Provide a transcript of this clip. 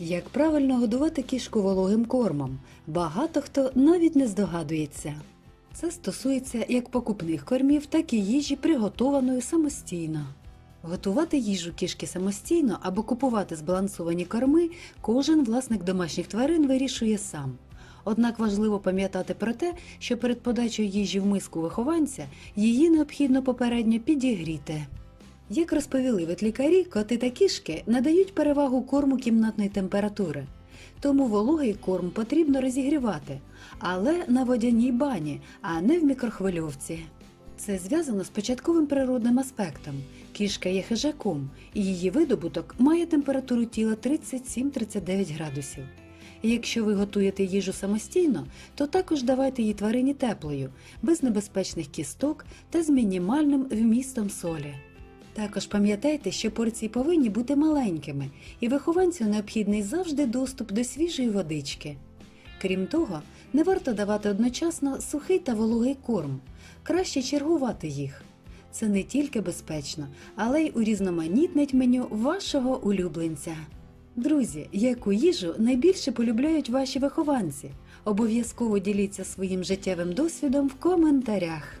Як правильно годувати кішку вологим кормом, багато хто навіть не здогадується. Це стосується як покупних кормів, так і їжі, приготованої самостійно. Готувати їжу кішки самостійно або купувати збалансовані корми кожен власник домашніх тварин вирішує сам. Однак важливо пам'ятати про те, що перед подачею їжі в миску вихованця її необхідно попередньо підігріти. Як розповіли ветлікарі, коти та кішки надають перевагу корму кімнатної температури, тому вологий корм потрібно розігрівати, але на водяній бані, а не в мікрохвильовці. Це зв'язано з початковим природним аспектом. Кішка є хижаком, і її видобуток має температуру тіла 37-39 градусів. Якщо ви готуєте їжу самостійно, то також давайте її тварині теплою, без небезпечних кісток та з мінімальним вмістом солі. Також пам'ятайте, що порції повинні бути маленькими, і вихованцю необхідний завжди доступ до свіжої водички. Крім того, не варто давати одночасно сухий та вологий корм, краще чергувати їх. Це не тільки безпечно, але й урізноманітнить меню вашого улюбленця. Друзі, яку їжу найбільше полюбляють ваші вихованці? Обов'язково діліться своїм життєвим досвідом в коментарях.